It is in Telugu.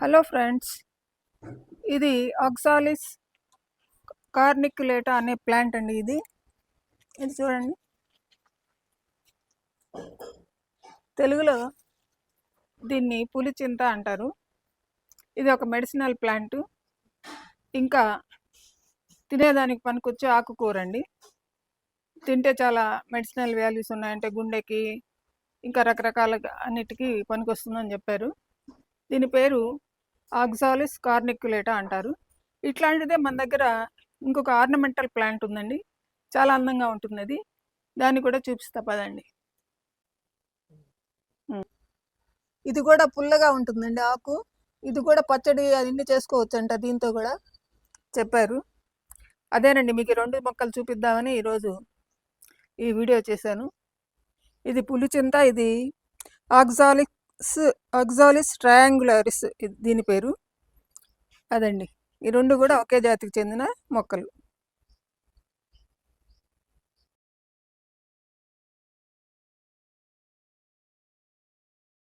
హలో ఫ్రెండ్స్ ఇది ఆక్సాలిస్ కార్నిక్యులేటా అనే ప్లాంట్ అండి ఇది. ఇది చూడండి. తెలుగులో దీన్ని పులిచింత అంటారు. ఇది ఒక మెడిసినల్ ప్లాంట్. ఇంకా తినేదానికి పనికొచ్చే ఆకుకూర అండి తింటే చాలా మెడిసినల్ వాల్యూస్ ఉన్నాయంటే గుండెకి ఇంకా రకరకాల అన్నిటికీ పనికొస్తుందని చెప్పారు. దీని పేరు ఆక్సాలిస్ కార్నిక్యులేటా అంటారు. ఇట్లాంటిదే మన దగ్గర ఇంకొక ఆర్నమెంటల్ ప్లాంట్ ఉందండి. చాలా అందంగా ఉంటుంది అది దాన్ని కూడా చూపిస్తా పదండి. ఇది కూడా పుల్లగా ఉంటుందండి ఆకు. ఇది కూడా పచ్చడి అన్ని చేసుకోవచ్చు అంట దీంతో కూడా చెప్పారు. అదేనండి మీకు రెండు మొక్కలు చూపిద్దామని ఈరోజు ఈ వీడియో చేశాను. ఇది పులిచింత ఇది ఆక్సాలిక్స్ ఆక్సాలిస్ ట్రయాంగులరిస్ దీని పేరు? అదండి. ఈ రెండు కూడా ఒకే జాతికి చెందిన మొక్కలు.